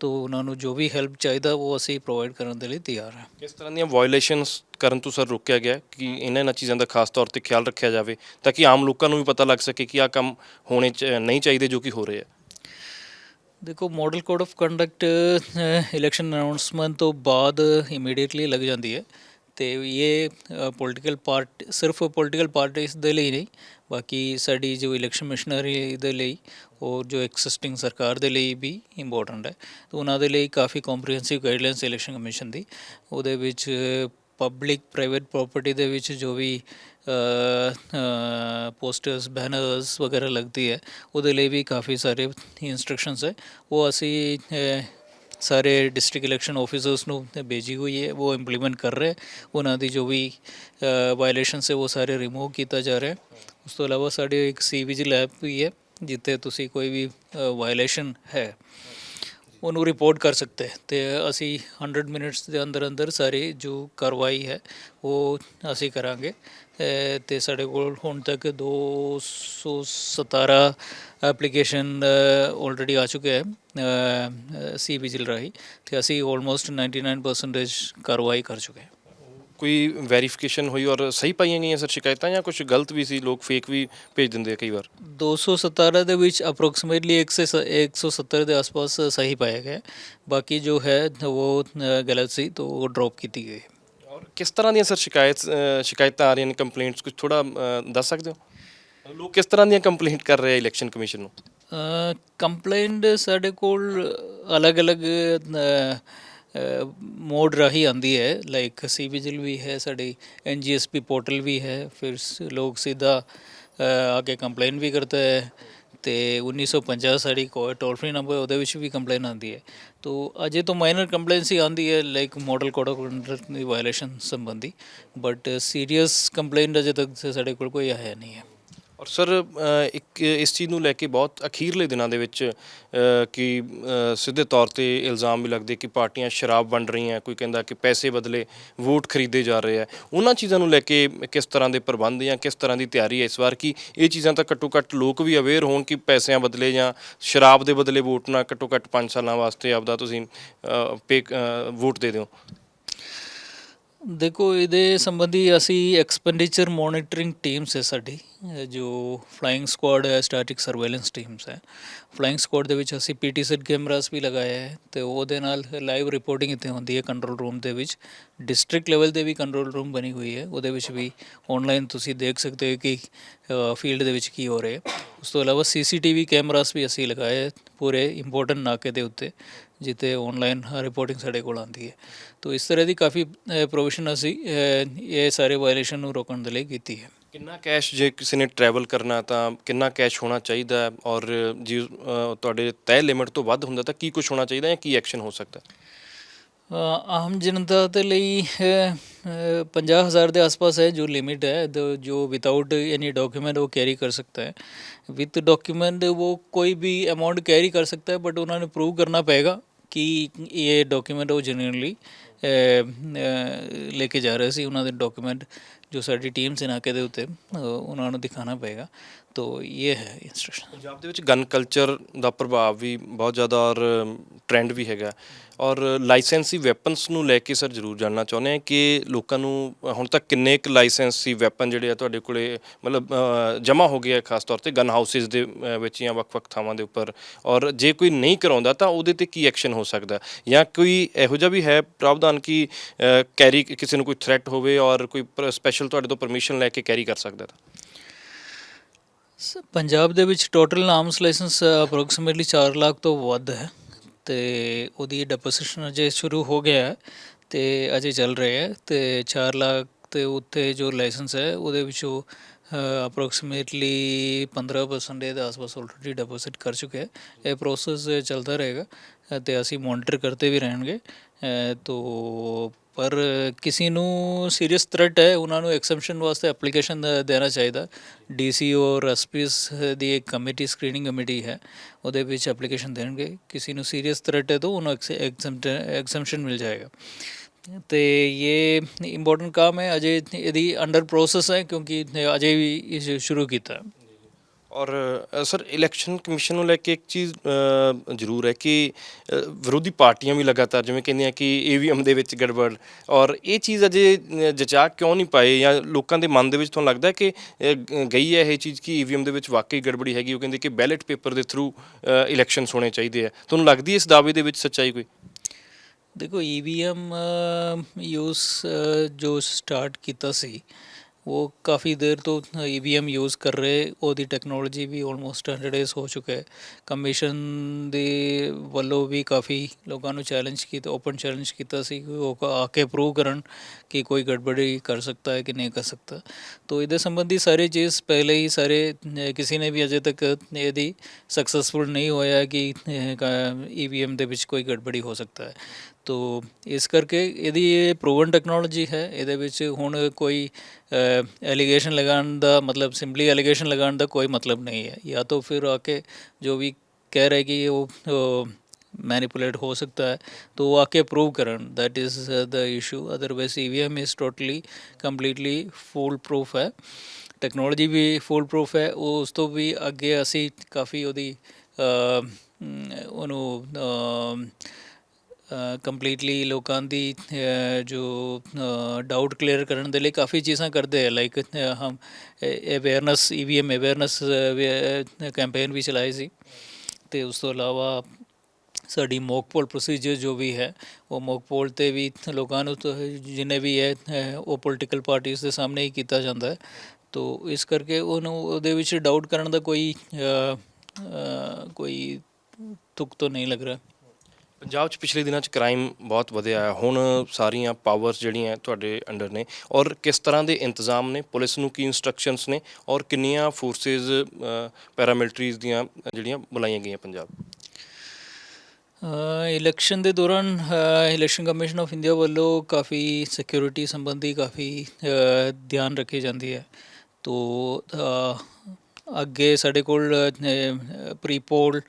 Speaker 2: ਤੋ ਉਹਨਾਂ ਨੂੰ ਜੋ ਵੀ ਹੈਲਪ ਚਾਹੀਦਾ ਉਹ ਅਸੀਂ ਪ੍ਰੋਵਾਈਡ ਕਰਨ ਦੇ ਲਈ ਤਿਆਰ ਹਾਂ।
Speaker 1: ਕਿਸ ਤਰ੍ਹਾਂ ਦੀਆਂ ਵਾਇਓਲੇਸ਼ਨਸ ਕਰਨ ਤੋਂ ਸਰ ਰੋਕਿਆ ਗਿਆ ਕਿ ਇਹਨਾਂ ਇਹਨਾਂ ਚੀਜ਼ਾਂ ਦਾ ਖਾਸ ਤੌਰ ਤੇ ਖਿਆਲ ਰੱਖਿਆ ਜਾਵੇ ਤਾਂ ਕਿ ਆਮ ਲੋਕਾਂ ਨੂੰ ਵੀ ਪਤਾ ਲੱਗ ਸਕੇ ਕਿ ਆਹ ਕੰਮ ਹੋਣੇ ਚ- ਨਹੀਂ ਚਾਹੀਦੇ ਜੋ ਕਿ ਹੋ ਰਹੇ ਆ?
Speaker 2: ਦੇਖੋ model code of conduct election announcement ਤੋਂ ਬਾਅਦ ਇਮੀਡੀਏਟਲੀ ਲੱਗ ਜਾਂਦੀ ਹੈ। ਤੇ ਇਹ ਪੋਲੀਟੀਕਲ ਪਾਰਟ ਸਿਰਫ ਪੋਲੀਟੀਕਲ ਪਾਰਟੀਆਂ ਦੇ ਲਈ ਨਹੀਂ, ਬਾਕੀ ਸਾਡੀ ਜੋ ਇਲੈਕਸ਼ਨ ਮਿਸ਼ਨਰੀ ਦੇ ਲਈ, ਔਰ ਜੋ ਐਕਸਿਸਟਿੰਗ ਸਰਕਾਰ ਦੇ ਲਈ ਵੀ ਇੰਪੋਰਟੈਂਟ ਹੈ। ਤਾਂ ਉਹਨਾਂ ਦੇ ਲਈ ਕਾਫੀ ਕੰਪਰੀਹੈਂਸਿਵ ਗਾਈਡਲਾਈਨਸ ਇਲੈਕਸ਼ਨ ਕਮਿਸ਼ਨ ਦੀ। ਉਹਦੇ ਵਿੱਚ ਪਬਲਿਕ ਪ੍ਰਾਈਵੇਟ ਪ੍ਰਾਪਰਟੀ ਦੇ ਵਿੱਚ ਜੋ ਵੀ ਪੋਸਟਰਸ ਬੈਨਰਸ ਵਗੈਰਾ ਲੱਗਦੀ ਹੈ, ਉਹਦੇ ਲਈ ਵੀ ਕਾਫੀ ਸਾਰੇ ਇਨਸਟਰਕਸ਼ਨਸ ਹੈ। ਉਹ ਅਸੀਂ ਸਾਰੇ ਡਿਸਟ੍ਰਿਕਟ ਇਲੈਕਸ਼ਨ ਆਫੀਸਰਸ ਨੂੰ ਭੇਜੀ ਹੋਈ ਹੈ, ਉਹ ਇੰਪਲੀਮੈਂਟ ਕਰ ਰਹੇ, ਉਹਨਾਂ ਦੀ ਜੋ ਵੀ ਵਾਇਲੇਸ਼ਨਸ ਹੈ, ਉਹ ਸਾਰੇ ਰਿਮੂਵ ਕੀਤਾ ਜਾ ਰਿਹਾ ਉਸ ਤੋਂ ਇਲਾਵਾ ਸਾਡੇ ਇੱਕ ਸੀ ਵਿਜਿਲ ਐਪ ਵੀ ਹੈ, ਜਿੱਥੇ ਤੁਸੀਂ ਕੋਈ ਵੀ ਵਾਇਲੇਸ਼ਨ ਹੈ, ਉਹਨੂੰ ਰਿਪੋਰਟ ਕਰ ਸਕਦੇ ਹੈ। ਤੇ ਅਸੀਂ 100 ਮਿੰਟਸ ਦੇ ਅੰਦਰ ਅੰਦਰ ਸਾਰੀ ਜੋ ਕਾਰਵਾਈ ਹੈ, ਉਹ ਅਸੀਂ ਕਰਾਂਗੇ। ਤੇ ਸਾਡੇ ਕੋਲ ਹੁਣ ਤੱਕ 217 ਐਪਲੀਕੇਸ਼ਨ ਆਲਰੇਡੀ ਆ ਚੁੱਕੇ ਹੈ ਸੀ ਵਿਜਿਲ ਰਾਹੀਂ ਤੇ ਅਸੀਂ ਆਲਮੋਸਟ 99% ਕਾਰਵਾਈ ਕਰ ਚੁੱਕੇ ਹਾਂ।
Speaker 1: ਕੋਈ ਵੈਰੀਫਿਕੇਸ਼ਨ ਹੋਈ ਔਰ ਸਹੀ ਪਾਈਆਂ ਗਈਆਂ ਸਰ ਸ਼ਿਕਾਇਤਾਂ ਜਾਂ ਕੁਝ ਗਲਤ ਵੀ ਸੀ? ਲੋਕ ਫੇਕ ਵੀ ਭੇਜ ਦਿੰਦੇ ਆ ਕਈ ਵਾਰ।
Speaker 2: 217 ਦੇ ਵਿੱਚ ਅਪਰੋਕਸੀਮੇਟਲੀ 170 ਦੇ ਆਸ-ਪਾਸ ਸਹੀ ਪਾਇਆ ਗਿਆ। ਬਾਕੀ ਜੋ ਹੈ ਉਹ ਗਲਤ ਸੀ ਤਾਂ ਉਹ ਡ੍ਰੌਪ ਕੀਤੀ ਗਈ
Speaker 1: ਔਰ ਕਿਸ ਤਰ੍ਹਾਂ ਦੀਆਂ ਸਰ ਸ਼ਿਕਾਇਤ ਸ਼ਿਕਾਇਤਾਂ ਆ ਰਹੀਆਂ ਨੇ ਕੰਪਲੇਂਟਸ ਕੁਝ ਥੋੜਾ ਦੱਸ ਸਕਦੇ ਹੋ? ਲੋਕ ਕਿਸ ਤਰ੍ਹਾਂ ਦੀਆਂ ਕੰਪਲੇਂਟ ਕਰ ਰਹੇ ਆ ਇਲੈਕਸ਼ਨ ਕਮਿਸ਼ਨ ਨੂੰ?
Speaker 2: ਕੰਪਲੇਂਟ ਸਾਡੇ ਕੋਲ ਅਲੱਗ-ਅਲੱਗ ਮੋਡ ਰਾਹੀਂ ਆਂਦੀ ਹੈ। ਲਾਈਕ ਸੀ ਵਿਜਿਲ ਵੀ ਹੈ ਸਾਡੀ ਐਨਜੀਐਸਪੀ ਪੋਰਟਲ ਵੀ ਹੈ। ਫਿਰ ਸ- ਲੋਕ ਸਿੱਧਾ ਅ, ਆ ਕੇ ਕੰਪਲੇਨ ਵੀ ਕਰਤਾ ਹੈ। ਤੇ 1950 ਸਾਡੀ ਕੋਈ ਟੋਲ ਫ੍ਰੀ ਨੰਬਰ ਉਹਦੇ ਵਿੱਚ ਵੀ ਕੰਪਲੇਨ ਆਉਂਦੀ ਹੈ। ਤੋ ਅਜੇ ਤੋਂ ਮਾਈਨਰ ਕੰਪਲੇਂਟਸ ਹੀ ਆਉਂਦੀ ਹੈ like model code of conduct the violation ਸੰਬੰਧੀ। ਬਟ ਸੀਰੀਅਸ ਕੰਪਲੇਂਟ ਅਜੇ ਤੱਕ ਸਾਡੇ ਕੋਲ ਕੋਈ ਆਇਆ ਨਹੀਂ ਹੈ।
Speaker 1: ਔਰ ਸਰ ਇੱਕ ਇਸ ਚੀਜ਼ ਨੂੰ ਲੈ ਕੇ ਬਹੁਤ ਅਖੀਰਲੇ ਦਿਨਾਂ ਦੇ ਵਿੱਚ ਕਿ ਸਿੱਧੇ ਤੌਰ ਤੇ ਇਲਜ਼ਾਮ ਵੀ ਲੱਗਦੇ ਕਿ ਪਾਰਟੀਆਂ ਸ਼ਰਾਬ ਵੰਡ ਰਹੀਆਂ, ਕੋਈ ਕਹਿੰਦਾ ਕਿ ਪੈਸੇ ਬਦਲੇ ਵੋਟ ਖਰੀਦੇ ਜਾ ਰਹੇ ਆ। ਉਹਨਾਂ ਚੀਜ਼ਾਂ ਨੂੰ ਲੈ ਕੇ ਕਿਸ ਤਰ੍ਹਾਂ ਦੇ ਪ੍ਰਬੰਧ ਜਾਂ ਕਿਸ ਤਰ੍ਹਾਂ ਦੀ ਤਿਆਰੀ ਹੈ ਇਸ ਵਾਰ? ਕਿ ਇਹ ਚੀਜ਼ਾਂ ਤਾਂ ਘੱਟੋ ਘੱਟ ਲੋਕ ਵੀ ਅਵੇਅਰ ਹੋਣ ਕਿ ਪੈਸਿਆਂ ਬਦਲੇ ਜਾਂ ਸ਼ਰਾਬ ਦੇ ਬਦਲੇ ਵੋਟ ਨਾ ਘੱਟੋ ਘੱਟ 5 ਸਾਲਾਂ ਵਾਸਤੇ ਆਪਦਾ ਤੁਸੀਂ ਪੇ ਵੋਟ ਦੇ ਦਿਓ?
Speaker 2: ਦੇਖੋ, ਇਹਦੇ ਸੰਬੰਧੀ ਅਸੀਂ ਐਕਸਪੈਂਡੀਚਰ ਮੋਨੀਟਰਿੰਗ ਟੀਮਸ ਹੈ ਸਾਡੀ, ਜੋ ਫਲਾਈਂਗ ਸਕੁਆਡ ਹੈ ਸਟੈਟਿਕ ਸਰਵੇਲੈਂਸ ਟੀਮਸ ਹੈ। ਫਲਾਈਂਗ ਸਕੁਆਡ ਦੇ ਵਿੱਚ ਅਸੀਂ ਪੀਟੀ ਸੈਟ ਕੈਮਰਾਸ ਵੀ ਲਗਾਇਆ ਹੈ ਤੇ ਉਹਦੇ ਨਾਲ ਲਾਈਵ ਰਿਪੋਰਟਿੰਗ ਇੱਥੇ ਹੁੰਦੀ ਹੈ ਕੰਟਰੋਲ ਰੂਮ ਦੇ ਵਿੱਚ। ਡਿਸਟ੍ਰਿਕਟ ਲੈਵਲ ਤੇ ਵੀ ਕੰਟਰੋਲ ਰੂਮ ਬਣੀ ਹੋਈ ਹੈ, ਉਹਦੇ ਵਿੱਚ ਵੀ ਆਨਲਾਈਨ ਤੁਸੀਂ ਦੇਖ ਸਕਦੇ ਹੋ ਕਿ ਫੀਲਡ ਦੇ ਵਿੱਚ ਕੀ ਹੋ ਰਿਹਾ ਉਸ ਤੋਂ ਇਲਾਵਾ ਸੀਸੀਟੀਵੀ ਕੈਮਰਾਸ ਵੀ ਅਸੀਂ ਲਗਾਏ ਪੂਰੇ ਇੰਪੋਰਟੈਂਟ ਨਾਕੇ ਦੇ ਉੱਤੇ। ਜਿੱਤੇ ਆਨਲਾਈਨ ਰਿਪੋਰਟਿੰਗ ਸਾਡੇ ਕੋਲ ਆਉਂਦੀ ਹੈ। ਤੋਂ ਇਸ ਤਰ੍ਹਾਂ ਦੀ ਕਾਫੀ ਪ੍ਰੋਵੀਜ਼ਨ ਅਸੀਂ ਇਹ ਸਾਰੇ ਵਾਇਲੇਸ਼ਨ ਨੂੰ ਰੋਕਣ ਦੇ ਲਈ ਕੀਤੀ ਹੈ।
Speaker 1: ਕਿੰਨਾ ਕੈਸ਼ ਜੇ ਕਿਸੇ ਨੇ ਟਰੈਵਲ ਕਰਨਾ ਤਾਂ ਕਿੰਨਾ ਕੈਸ਼ ਹੋਣਾ ਚਾਹੀਦਾ ਔਰ ਜੇ ਤੁਹਾਡੇ ਤੈਅ ਲਿਮਟ ਤੋਂ ਵੱਧ ਹੁੰਦਾ ਤਾਂ ਕੀ ਕੁਝ ਹੋਣਾ ਚਾਹੀਦਾ ਜਾਂ ਕੀ ਐਕਸ਼ਨ ਹੋ ਸਕਦਾ?
Speaker 2: ਆਮ ਜਨਤਾ ਦੇ ਲਈ 50000 ਦੇ ਆਸ-ਪਾਸ ਹੈ ਜੋ ਲਿਮਿਟ ਹੈ। ਜੋ ਵਿਦਆਊਟ ਐਨੀ ਡਾਕੂਮੈਂਟ ਉਹ ਕੈਰੀ ਕਰ ਸਕਦਾ ਹੈ। ਵਿਦ ਡਾਕੂਮੈਂਟ ਉਹ ਕੋਈ ਵੀ ਅਮਾਉਂਟ ਕੈਰੀ ਕਰ ਸਕਦਾ ਹੈ ਬਟ ਉਹਨਾਂ ਨੂੰ ਪ੍ਰੂਵ ਕਰਨਾ ਪਏਗਾ। ਕਿ ਇਹ ਡਾਕੂਮੈਂਟ ਉਹ ਜਨਰਲੀ ਲੈ ਕੇ ਜਾ ਰਹੇ ਸੀ, ਉਹਨਾਂ ਦੇ ਡਾਕੂਮੈਂਟ ਜੋ ਸਾਡੀ ਟੀਮ ਸੀ ਨਾਕੇ ਦੇ ਉੱਤੇ ਉਹਨਾਂ ਨੂੰ ਦਿਖਾਉਣਾ ਪਏਗਾ। ਤੋ ਇਹ ਹੈ ਇੰਸਟਰਕਸ਼ਨ
Speaker 1: ਪੰਜਾਬ ਦੇ ਵਿੱਚ ਗਨ ਕਲਚਰ ਦਾ ਪ੍ਰਭਾਵ ਵੀ ਬਹੁਤ ਜ਼ਿਆਦਾ ਔਰ ਟ੍ਰੈਂਡ ਵੀ ਹੈਗਾ। ਔਰ ਲਾਇਸੈਂਸੀ ਵੈਪਨਸ ਨੂੰ ਲੈ ਕੇ ਸਰ ਜ਼ਰੂਰ ਜਾਣਨਾ ਚਾਹੁੰਦੇ ਹਾਂ ਕਿ ਲੋਕਾਂ ਨੂੰ ਹੁਣ ਤੱਕ ਕਿੰਨੇ ਕੁ ਲਾਇਸੈਂਸੀ ਵੈਪਨ ਜਿਹੜੇ ਆ ਤੁਹਾਡੇ ਕੋਲੇ ਮਤਲਬ ਜਮ੍ਹਾਂ ਹੋ ਗਏ ਆ ਖਾਸ ਤੌਰ ਤੇ ਗਨ ਹਾਊਸਿਸ ਦੇ ਅ, ਵਿੱਚ ਜਾਂ ਵੱਖ-ਵੱਖ ਥਾਵਾਂ ਦੇ ਉੱਪਰ। ਔਰ ਜੇ ਕੋਈ ਨਹੀਂ ਕਰਾਉਂਦਾ ਤਾਂ ਉਹਦੇ ਤੇ ਕੀ ਐਕਸ਼ਨ ਹੋ ਸਕਦਾ? ਜਾਂ ਕੋਈ ਇਹੋ ਜਿਹਾ ਵੀ ਹੈ ਪ੍ਰਾਵਧਾਨ ਕਿ ਕੈਰੀ ਕਿਸੇ ਨੂੰ ਕੋਈ ਥ੍ਰੈਟ ਹੋਵੇ ਔਰ ਕੋਈ ਸਪੈਸ਼ਲ ਤੁਹਾਡੇ ਤੋਂ ਪਰਮਿਸ਼ਨ ਲੈ ਕੇ ਕੈਰੀ ਕਰ ਸਕਦਾ ਤਾਂ?
Speaker 2: ਸ- ਪੰਜਾਬ ਦੇ ਵਿੱਚ total arms licence approximately 4 lakh ਤੋਂ ਵੱਧ ਹੈ ਤੇ ਉਹਦੀ ਡੈਪੋਜੀਸ਼ਨ ਅਜੇ ਸ਼ੁਰੂ ਹੋ ਗਿਆ ਹੈ ਤੇ ਅਜੇ ਚੱਲ ਰਿਹਾ ਹੈ ਤੇ 4 ਲੱਖ ਤੇ ਉੱਤੇ ਜੋ ਲਾਇਸੈਂਸ ਹੈ ਉਹਦੇ ਵਿੱਚੋਂ ਅਪਰੋਕਸੀਮੇਟਲੀ 15% ਦੇ ਆਸ-ਪਾਸ ਆਲਰੇਡੀ ਡਿਪੋਜ਼ਿਟ ਕਰ ਚੁੱਕੇ ਹੈ। ਇਹ ਪ੍ਰੋਸੈਸ ਚੱਲਦਾ ਰਹੇਗਾ ਅ, ਤੇ ਅਸੀਂ ਮੋਨੀਟਰ ਕਰਦੇ ਵੀ ਰਹਿਣਗੇ ਤੋ ਪਰ ਕਿਸੇ ਨੂੰ ਸੀਰੀਅਸ ਥ੍ਰੈਟ ਹੈ, ਉਹਨਾਂ ਨੂੰ ਐਕਸੈਪਸ਼ਨ ਵਾਸਤੇ ਐਪਲੀਕੇਸ਼ਨ ਦੇਣਾ ਚਾਹੀਦਾ। ਡੀਸੀ ਔਰ ਐਸਪੀਸ ਦੀ ਇੱਕ ਕਮੇਟੀ ਸਕਰੀਨਿੰਗ ਕਮੇਟੀ ਹੈ, ਉਹਦੇ ਵਿੱਚ ਐਪਲੀਕੇਸ਼ਨ ਦੇਣਗੇ। ਕਿਸੇ ਨੂੰ ਸੀਰੀਅਸ ਥ੍ਰੈਟ ਹੈ, ਤਾਂ ਉਹਨੂੰ ਐਕਸੈਪਸ਼ਨ ਮਿਲ ਜਾਏਗਾ। ਤੇ ਇਹ ਇੰਪੋਰਟੈਂਟ ਕੰਮ ਹੈ, ਅਜੇ ਇਹਦੀ ਅੰਡਰ ਪ੍ਰੋਸੈਸ ਹੈ, ਕਿਉਂਕਿ ਅਜੇ ਵੀ ਇਹ ਸ਼ੁਰੂ ਕੀਤਾ
Speaker 1: ਔਰ ਸਰ ਇਲੈਕਸ਼ਨ ਕਮਿਸ਼ਨ ਨੂੰ ਲੈ ਕੇ ਇੱਕ ਚੀਜ਼ ਅ, ਜ਼ਰੂਰ ਹੈ ਕਿ ਅ, ਵਿਰੋਧੀ ਪਾਰਟੀਆਂ ਵੀ ਲਗਾਤਾਰ ਜਿਵੇਂ ਕਹਿੰਦੀਆਂ ਕਿ ਈਵੀਐਮ ਦੇ ਵਿੱਚ ਗੜਬੜ ਔਰ ਇਹ ਚੀਜ਼ ਅਜੇ ਅ, ਜਚਾ ਕਿਉਂ ਨਹੀਂ ਪਾਏ ਜਾਂ ਲੋਕਾਂ ਦੇ ਮਨ ਦੇ ਵਿੱਚ ਤੁਹਾਨੂੰ ਲੱਗਦਾ ਹੈ ਕਿ ਅ, ਗ- ਗਈ ਹੈ ਇਹ ਚੀਜ਼ ਕਿ ਈਵੀਐਮ ਦੇ ਵਿੱਚ ਵਾਕਈ ਗੜਬੜੀ ਹੈਗੀ? ਉਹ ਕਹਿੰਦੇ ਕਿ ਬੈਲਟ ਪੇਪਰ ਦੇ ਥਰੂ ਇਲੈਕਸ਼ਨਸ ਹੋਣੇ ਚਾਹੀਦੇ ਆ ਤੁਹਾਨੂੰ ਲੱਗਦੀ ਹੈ ਇਸ ਦਾਅਵੇ ਦੇ ਵਿੱਚ ਸੱਚਾਈ ਕੋਈ?
Speaker 2: ਦੇਖੋ ਈਵੀਐਮ ਯੂਸ ਜੋ ਸਟਾਰਟ ਕੀਤਾ ਸੀ ਉਹ ਕਾਫੀ ਦੇਰ ਤੋਂ ਈਵੀਐਮ ਯੂਜ਼ ਕਰ ਰਹੇ ਉਹਦੀ ਟੈਕਨੋਲੋਜੀ ਵੀ ਆਲਮੋਸਟ 100 ਡੇਜ਼ ਹੋ ਚੁੱਕਾ ਹੈ ਕਮਿਸ਼ਨ ਦੇ ਵੱਲੋਂ ਵੀ ਕਾਫੀ ਲੋਕਾਂ ਨੂੰ ਚੈਲੰਜ ਕੀਤਾ ਓਪਨ ਚੈਲੰਜ ਕੀਤਾ ਸੀ ਕਿ ਉਹ ਆ ਕੇ ਪ੍ਰੂਵ ਕਰਨ ਕਿ ਕੋਈ ਗੜਬੜੀ ਕਰ ਸਕਦਾ ਹੈ ਕਿ ਨਹੀਂ ਕਰ ਸਕਦਾ ਤੋ ਇਹਦੇ ਸੰਬੰਧੀ ਸਾਰੇ ਚੀਜ਼ ਪਹਿਲੇ ਹੀ ਸਾਰੇ ਕਿਸੇ ਨੇ ਵੀ ਅਜੇ ਤੱਕ ਇਹਦੀ ਸਕਸੈਸਫੁਲ ਨਹੀਂ ਹੋਇਆ ਕਿ ਈਵੀਐਮ ਦੇ ਵਿੱਚ ਕੋਈ ਗੜਬੜੀ ਹੋ ਸਕਦਾ ਹੈ ਤੋ ਇਸ ਕਰਕੇ ਇਹਦੀ ਇਹ ਪ੍ਰੋਵਨ ਟੈਕਨੋਲੋਜੀ ਹੈ, ਇਹਦੇ ਵਿੱਚ ਹੁਣ ਕੋਈ ਐਲੀਗੇਸ਼ਨ ਲਗਾਉਣ ਦਾ ਮਤਲਬ ਸਿੰਪਲੀ ਐਲੀਗੇਸ਼ਨ ਲਗਾਉਣ ਦਾ ਕੋਈ ਮਤਲਬ ਨਹੀਂ ਹੈ। ਜਾਂ ਤਾਂ ਫਿਰ ਆ ਕੇ ਜੋ ਵੀ ਕਹਿ ਰਹੇ ਕਿ ਉਹ ਮੈਨੀਪੂਲੇਟ ਹੋ ਸਕਦਾ ਹੈ तो वो आके prove Karan that is the issue otherwise EVM is totally completely foolproof ਹੈ। ਟੈਕਨੋਲੋਜੀ ਵੀ ਫੂਲ ਪ੍ਰੂਫ ਹੈ। ਉਹ ਉਸ ਤੋਂ ਵੀ ਅੱਗੇ ਅਸੀਂ ਕਾਫੀ ਉਹਦੀ ਉਹਨੂੰ ਕੰਪਲੀਟਲੀ ਲੋਕਾਂ ਦੀ ਜੋ ਡਾਊਟ ਕਲੀਅਰ ਕਰਨ ਦੇ ਲਈ ਕਾਫੀ ਚੀਜ਼ਾਂ ਕਰਦੇ ਆ ਲਾਈਕ ਹਮ ਅਵੇਅਰਨੈਸ ਈਵੀਐਮ ਅਵੇਅਰਨੈਸ ਕੈਂਪੇਨ ਵੀ ਚਲਾਈ ਸੀ। ਤੇ ਉਸ ਤੋਂ ਇਲਾਵਾ ਸਾਡੀ ਮੌਕ ਪੋਲ ਪ੍ਰੋਸੀਜਰ ਜੋ ਵੀ ਹੈ, ਉਹ ਮੌਕ ਪੋਲ ਤੇ ਵੀ ਲੋਕਾਂ ਨੂੰ ਤਾਂ ਜਿੰਨੇ ਵੀ ਹੈ ਉਹ ਪੋਲੀਟੀਕਲ ਪਾਰਟੀਆਂ ਦੇ ਸਾਹਮਣੇ ਹੀ ਕੀਤਾ ਜਾਂਦਾ ਹੈ। ਤੋ ਇਸ ਕਰਕੇ ਉਹਨੂੰ, ਉਹਦੇ ਵਿੱਚ ਡਾਊਟ ਕਰਨ ਦਾ ਕੋਈ ਕੋਈ ਤੁਕ ਤੋਂ ਨਹੀਂ ਲੱਗ ਰਿਹਾ।
Speaker 1: ਪੰਜਾਬ 'ਚ ਪਿਛਲੇ ਦਿਨਾਂ 'ਚ ਕ੍ਰਾਈਮ ਬਹੁਤ ਵਧਿਆ ਹੈ। ਹੁਣ ਸਾਰੀਆਂ ਪਾਵਰਸ ਜਿਹੜੀਆਂ ਤੁਹਾਡੇ ਅੰਡਰ ਨੇ, ਔਰ ਕਿਸ ਤਰ੍ਹਾਂ ਦੇ ਇੰਤਜ਼ਾਮ ਨੇ? ਪੁਲਿਸ ਨੂੰ ਕੀ ਇਨਸਟਰਕਸ਼ਨਸ ਨੇ? ਔਰ ਕਿੰਨੀਆਂ ਫੋਰਸਸ ਪੈਰਾਮਿਲਟਰੀਜ਼ ਦੀਆਂ ਜਿਹੜੀਆਂ ਬੁਲਾਈਆਂ ਗਈਆਂ ਪੰਜਾਬ?
Speaker 2: ਇਲੈਕਸ਼ਨ ਦੇ ਦੌਰਾਨ ਇਲੈਕਸ਼ਨ ਕਮਿਸ਼ਨ ਆਫ ਇੰਡੀਆ ਵੱਲੋਂ ਕਾਫੀ ਸਿਕਿਉਰਿਟੀ ਸੰਬੰਧੀ ਕਾਫੀ ਧਿਆਨ ਰੱਖੀ ਜਾਂਦੀ ਹੈ ਤੋ ਅੱਗੇ ਸਾਡੇ ਕੋਲ ਪ੍ਰੀ ਪੋਲ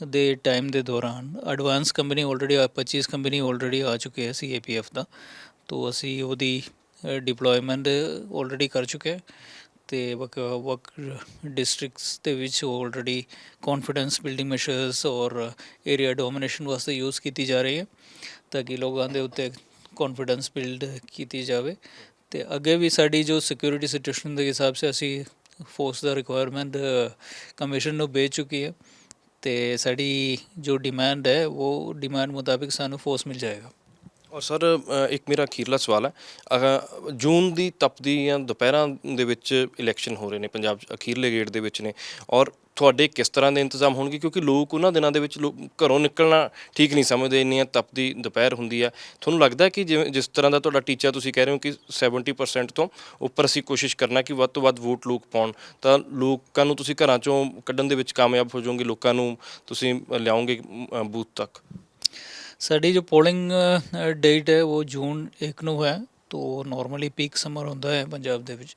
Speaker 2: ਦੇ ਟਾਈਮ ਦੇ ਦੌਰਾਨ advance company already 25 company already ਆ ਚੁੱਕੇ ਹੈ ਸੀਏਪੀਐਫ ਦਾ। ਤੋ ਅਸੀਂ ਉਹਦੀ ਡਿਪਲੋਇਮੈਂਟ ਆਲਰੇਡੀ ਕਰ ਚੁੱਕੇ ਹਾਂ ਤੇ ਵਕ ਵਕ ਡਿਸਟ੍ਰਿਕਟਸ ਦੇ ਵਿੱਚ ਆਲਰੇਡੀ ਕੌਨਫੀਡੈਂਸ ਬਿਲਡਿੰਗ ਮੈਸ਼ਰਸ ਔਰ ਏਰੀਆ ਡੋਮੀਨੇਸ਼ਨ ਵਾਸਤੇ ਯੂਜ਼ ਕੀਤੀ ਜਾ ਰਹੀ ਹੈ ਤਾਂ ਕਿ ਲੋਕਾਂ ਦੇ ਉੱਤੇ ਕੌਨਫੀਡੈਂਸ ਬਿਲਡ ਕੀਤੀ ਜਾਵੇ। ਤੇ ਅੱਗੇ ਵੀ ਸਾਡੀ ਜੋ ਸਿਕਿਉਰਿਟੀ ਸਿਚੁਏਸ਼ਨ ਦੇ ਹਿਸਾਬ ਸੇ ਅਸੀਂ ਫੋਰਸ ਦਾ ਰਿਕੁਆਇਰਮੈਂਟ ਕਮਿਸ਼ਨ ਨੂੰ ਭੇਜ ਚੁੱਕੀ ਹੈ। ਤੇ ਸਾਡੀ ਜੋ ਡਿਮਾਂਡ ਹੈ ਉਹ ਡਿਮਾਂਡ ਮੁਤਾਬਿਕ ਸਾਨੂੰ ਫੋਰਸ ਮਿਲ ਜਾਏਗਾ।
Speaker 1: ਔਰ ਸਰ ਇੱਕ ਮੇਰਾ ਅਖੀਰਲਾ ਸਵਾਲ ਹੈ। ਅ, ਜੂਨ ਦੀ ਤਪਦੀ ਜਾਂ ਦੁਪਹਿਰਾਂ ਦੇ ਵਿੱਚ ਇਲੈਕਸ਼ਨ ਹੋ ਰਹੇ ਨੇ ਪੰਜਾਬ 'ਚ ਅਖੀਰਲੇ ਗੇੜ ਦੇ ਵਿੱਚ ਨੇ। ਔਰ ਤੁਹਾਡੇ ਕਿਸ ਤਰ੍ਹਾਂ ਦੇ ਇੰਤਜ਼ਾਮ ਹੋਣਗੇ? ਕਿਉਂਕਿ ਲੋਕ ਉਹਨਾਂ ਦਿਨਾਂ ਦੇ ਵਿੱਚ ਲੋਕ ਘਰੋਂ ਨਿਕਲਣਾ ਠੀਕ ਨਹੀਂ ਸਮਝਦੇ ਇੰਨੀਆਂ ਤਪਦੀ ਦੁਪਹਿਰ ਹੁੰਦੀ ਆ। ਤੁਹਾਨੂੰ ਲੱਗਦਾ ਕਿ ਜਿਵੇਂ ਜਿਸ ਤਰ੍ਹਾਂ ਦਾ ਤੁਹਾਡਾ ਟੀਚਾ ਤੁਸੀਂ ਕਹਿ ਰਹੇ ਹੋ ਕਿ 70% ਤੋਂ ਉੱਪਰ ਅਸੀਂ ਕੋਸ਼ਿਸ਼ ਕਰਨਾ ਕਿ ਵੱਧ ਤੋਂ ਵੱਧ ਵੋਟ ਲੋਕ ਪਾਉਣ ਤਾਂ ਲੋਕਾਂ ਨੂੰ ਤੁਸੀਂ ਘਰਾਂ ਚੋਂ ਕੱਢਣ ਦੇ ਵਿੱਚ ਕਾਮਯਾਬ ਹੋ ਜਾਓਗੇ ਲੋਕਾਂ ਨੂੰ ਤੁਸੀਂ ਲਿਆਓਗੇ ਅ, ਬੂਥ ਤੱਕ?
Speaker 2: ਸਾਡੀ ਜੋ ਪੋਲਿੰਗ ਡੇਟ ਹੈ ਉਹ ਜੂਨ 1 ਨੂੰ ਹੈ ਤੋ ਨਾਰਮਲੀ ਪੀਕ ਸਮਰ ਹੁੰਦਾ ਹੈ ਪੰਜਾਬ ਦੇ ਵਿੱਚ।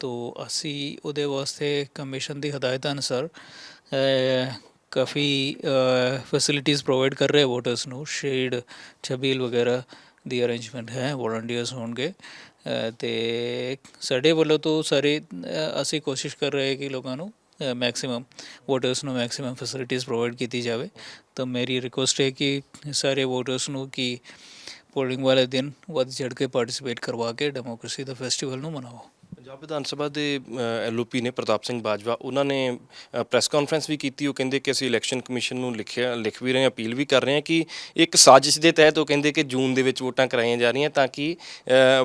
Speaker 2: ਤੋ ਅਸੀਂ ਉਹਦੇ ਵਾਸਤੇ ਕਮਿਸ਼ਨ ਦੀ ਹਦਾਇਤ ਅਨੁਸਾਰ ਕਾਫੀ ਫੈਸਿਲਿਟੀਆਂ ਪ੍ਰੋਵਾਈਡ ਕਰ ਰਹੇ ਵੋਟਰਸ ਨੂੰ ਸ਼ੇਡ ਛਬੀਲ ਵਗੈਰਾ ਦੀ ਅਰੇਂਜਮੈਂਟ ਹੈ ਵੋਲੰਟੀਅਰਸ ਹੋਣਗੇ। ਅ, ਤੇ ਸਾਡੇ ਵੱਲੋਂ ਤੋਂ ਸਾਰੇ ਅਸੀਂ ਕੋਸ਼ਿਸ਼ ਕਰ ਰਹੇ ਕਿ ਲੋਕਾਂ ਨੂੰ ਮੈਕਸਿਮਮ ਵੋਟਰਸ ਨੂੰ ਮੈਕਸਿਮਮ ਫੈਸਿਲਿਟੀਜ਼ ਪ੍ਰੋਵਾਈਡ ਕੀਤੀ ਜਾਵੇ। ਤਾਂ ਮੇਰੀ ਰਿਕੁਐਸਟ ਹੈ ਕਿ ਸਾਰੇ ਵੋਟਰਸ ਨੂੰ ਕਿ ਪੋਲਿੰਗ ਵਾਲੇ ਦਿਨ ਵੱਧ ਚੜ੍ਹ ਕੇ ਪਾਰਟਿਸਿਪੇਟ ਕਰਵਾ ਕੇ ਡੈਮੋਕ੍ਰੇਸੀ ਦਾ ਫੈਸਟੀਵਲ ਨੂੰ ਮਨਾਓ।
Speaker 1: ਪੰਜਾਬ ਵਿਧਾਨ ਸਭਾ ਦੇ ਐਲਓਪੀ ਨੇ ਪ੍ਰਤਾਪ ਸਿੰਘ ਬਾਜਵਾ, ਉਹਨਾਂ ਨੇ ਪ੍ਰੈਸ ਕਾਨਫਰੰਸ ਵੀ ਕੀਤੀ। ਉਹ ਕਹਿੰਦੇ ਕਿ ਅਸੀਂ ਇਲੈਕਸ਼ਨ ਕਮਿਸ਼ਨ ਨੂੰ ਲਿਖਿਆ, ਲਿਖ ਵੀ ਰਹੇ ਹਾਂ, ਅਪੀਲ ਵੀ ਕਰ ਰਹੇ ਹਾਂ ਕਿ ਇੱਕ ਸਾਜ਼ਿਸ਼ ਦੇ ਤਹਿਤ ਉਹ ਕਹਿੰਦੇ ਕਿ ਜੂਨ ਦੇ ਵਿੱਚ ਵੋਟਾਂ ਕਰਾਈਆਂ ਜਾ ਰਹੀਆਂ ਤਾਂ ਕਿ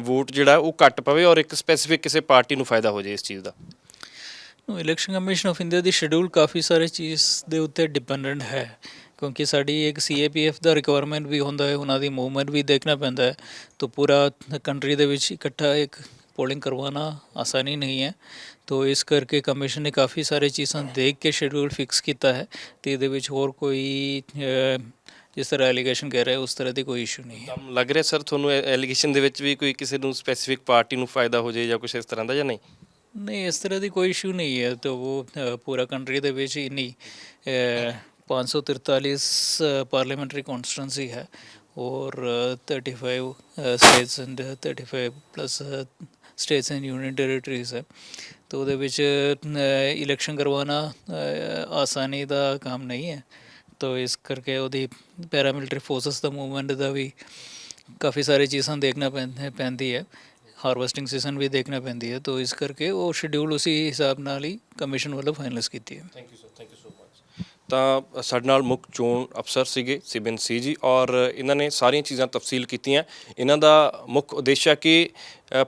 Speaker 1: ਵੋਟ ਜਿਹੜਾ ਉਹ ਘੱਟ ਪਵੇ ਔਰ ਇੱਕ ਸਪੈਸੀਫਿਕ ਕਿਸੇ ਪਾਰਟੀ ਨੂੰ ਫਾਇਦਾ ਹੋ ਜਾਏ ਇਸ ਚੀਜ਼ ਦਾ।
Speaker 2: ਇਲੈਕਸ਼ਨ ਕਮਿਸ਼ਨ ਆਫ ਇੰਡੀਆ ਦੀ ਸ਼ਡਿਊਲ ਕਾਫੀ ਸਾਰੇ ਚੀਜ਼ ਦੇ ਉੱਤੇ ਡਿਪੈਂਡੈਂਟ ਹੈ, ਕਿਉਂਕਿ ਸਾਡੀ ਇੱਕ ਸੀਏਪੀਐਫ ਦਾ ਰਿਕੁਆਇਰਮੈਂਟ ਵੀ ਹੁੰਦਾ ਹੈ, ਉਹਨਾਂ ਦੀ ਮੂਵਮੈਂਟ ਵੀ ਦੇਖਣਾ ਪੈਂਦਾ ਹੈ, ਤਾਂ ਪੂਰਾ ਕੰਟਰੀ ਦੇ ਵਿੱਚ ਇਕੱਠਾ ਇੱਕ ਪੋਲਿੰਗ ਕਰਵਾਉਣਾ ਆਸਾਨੀ ਨਹੀਂ ਹੈ, ਤੋ ਇਸ ਕਰਕੇ ਕਮਿਸ਼ਨ ਨੇ ਕਾਫੀ ਸਾਰੇ ਚੀਜ਼ਾਂ ਦੇਖ ਕੇ ਸ਼ਡਿਊਲ ਫਿਕਸ ਕੀਤਾ ਹੈ, ਤੇ ਇਹਦੇ ਵਿੱਚ ਹੋਰ ਕੋਈ ਜਿਸ ਤਰ੍ਹਾਂ ਐਲੀਗੇਸ਼ਨ ਕਹਿ ਰਹੇ, ਉਸ ਤਰ੍ਹਾਂ ਦੀ ਕੋਈ ਇਸ਼ੂ ਨਹੀਂ ਹੈ।
Speaker 1: ਲੱਗ ਰਿਹਾ ਸਰ ਤੁਹਾਨੂੰ ਐਲੀਗੇਸ਼ਨ ਦੇ ਵਿੱਚ ਵੀ ਕੋਈ ਕਿਸੇ ਨੂੰ ਸਪੈਸੀਫਿਕ ਪਾਰਟੀ ਨੂੰ ਫਾਇਦਾ ਹੋ ਜਾਏ ਜਾਂ ਕੁਝ ਇਸ ਤਰ੍ਹਾਂ ਦਾ ਜਾਂ ਨਹੀਂ?
Speaker 2: ਨਹੀਂ ਇਸ ਤਰ੍ਹਾਂ ਦੀ ਕੋਈ ਇਸ਼ੂ ਨਹੀਂ ਹੈ ਤਾਂ ਉਹ ਅ, ਪੂਰਾ ਕੰਟਰੀ ਦੇ ਵਿੱਚ ਇੰਨੀ ਅ, 543 ਪਾਰਲੀਮੈਂਟਰੀ ਕਨਸਟੀਟੈਂਸੀ ਹੈ ਔਰ uh, 35 states and 35 plus states and union territories ਹੈ। ਤਾਂ ਉਹਦੇ ਵਿੱਚ ਇਲੈਕਸ਼ਨ ਕਰਵਾਉਣਾ ਅ, ਆਸਾਨੀ ਦਾ ਕੰਮ ਨਹੀਂ ਹੈ। ਤਾਂ ਇਸ ਕਰਕੇ ਉਹਦੀ ਪੈਰਾਮਿਲਟਰੀ ਫੋਰਸਸ ਦਾ ਮੂਵਮੈਂਟ ਦਾ ਵੀ ਕਾਫੀ ਸਾਰੀ ਚੀਜ਼ਾਂ ਦੇਖਣਾ ਪੈਂਦ- ਪੈਂਦੀ ਹੈ। ਹਾਰਵੈਸਟਿੰਗ ਸੀਜ਼ਨ ਵੀ ਦੇਖਣਾ ਪੈਂਦੀ ਹੈ, ਤਾਂ ਇਸ ਕਰਕੇ ਉਹ ਸ਼ਡਿਊਲ ਉਸੇ ਹਿਸਾਬ ਨਾਲ ਹੀ ਕਮਿਸ਼ਨ ਵੱਲੋਂ ਫਾਈਨਲਾਈਜ਼ ਕੀਤੀ ਹੈ।
Speaker 1: Thank you sir thank you so much ਤਾਂ ਸਾਡੇ ਨਾਲ ਮੁੱਖ ਚੋਣ ਅਫਸਰ ਸੀਗੇ ਸਿਬਨ ਸੀ ਜੀ ਔਰ ਇਹਨਾਂ ਨੇ ਸਾਰੀਆਂ ਚੀਜ਼ਾਂ ਤਫਸੀਲ ਕੀਤੀਆਂ। ਇਹਨਾਂ ਦਾ ਮੁੱਖ ਉਦੇਸ਼ ਹੈ ਕਿ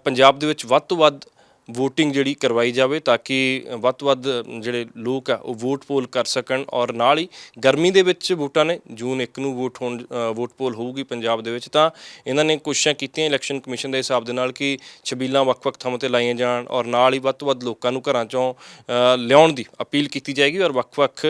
Speaker 1: ਪੰਜਾਬ ਦੇ ਵਿੱਚ ਵੱਧ ਤੋਂ ਵੱਧ VOTING ਜਿਹੜੀ ਕਰਵਾਈ ਜਾਵੇ ਤਾਂ ਕਿ ਵੱਧ ਤੋਂ ਵੱਧ ਜਿਹੜੇ ਲੋਕ ਆ ਉਹ ਵੋਟ ਪੋਲ ਕਰ ਸਕਣ ਔਰ ਨਾਲ ਹੀ ਗਰਮੀ ਦੇ ਵਿੱਚ ਵੋਟਾਂ ਨੇ ਜੂਨ 1 ਨੂੰ ਵੋਟ ਹੋਣ ਵੋਟ ਪੋਲ ਹੋਊਗੀ ਪੰਜਾਬ ਦੇ ਵਿੱਚ ਤਾਂ ਇਹਨਾਂ ਨੇ ਕੋਸ਼ਿਸ਼ਾਂ ਕੀਤੀਆਂ ਇਲੈਕਸ਼ਨ ਕਮਿਸ਼ਨ ਦੇ ਹਿਸਾਬ ਦੇ ਨਾਲ ਕਿ ਛਬੀਲਾਂ ਵੱਖ-ਵੱਖ ਥਾਵਾਂ ਤੇ ਲਾਈਆਂ ਜਾਣ ਔਰ ਨਾਲ ਹੀ ਵੱਧ ਤੋਂ ਵੱਧ ਲੋਕਾਂ ਨੂੰ ਘਰਾਂ ਚੋਂ ਲਿਆਉਣ ਦੀ ਅਪੀਲ ਕੀਤੀ ਜਾਏਗੀ ਔਰ ਵੱਖ-ਵੱਖ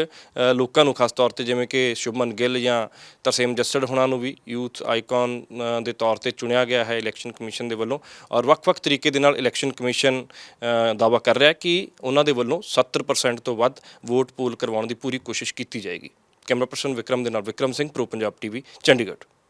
Speaker 1: ਲੋਕਾਂ ਨੂੰ ਖਾਸ ਤੌਰ ਤੇ ਜਿਵੇਂ ਕਿ ਸ਼ੁਭਮਨ ਗਿੱਲ ਜਾਂ ਤਰਸੇਮ ਜੱਸੜ ਹੁਣਾਂ ਨੂੰ ਵੀ ਯੂਥ ਆਈਕਨ ਦੇ ਤੌਰ ਤੇ ਚੁਣਿਆ ਗਿਆ ਹੈ ਇਲੈਕਸ਼ਨ ਕਮਿਸ਼ਨ ਦੇ ਵੱਲੋਂ ਔਰ ਵੱਖ-ਵੱਖ ਤਰੀਕੇ ਦੇ ਨਾਲ ਇਲੈਕਸ਼ਨ ਕਮਿਸ਼ਨ ਅ, ਦਾਅਵਾ ਕਰ ਰਿਹਾ ਕਿ ਉਹਨਾਂ ਦੇ ਵੱਲੋਂ 70% ਤੋਂ ਵੱਧ ਵੋਟ ਪੋਲ ਕਰਵਾਉਣ ਦੀ ਪੂਰੀ ਕੋਸ਼ਿਸ਼ ਕੀਤੀ ਜਾਏਗੀ। ਕੈਮਰਾ ਪਰਸਨ ਵਿਕਰਮ ਦੇ ਨਾਲ ਵਿਕਰਮ ਸਿੰਘ ਪ੍ਰੋ ਪੰਜਾਬ ਟੀਵੀ ਚੰਡੀਗੜ੍ਹ।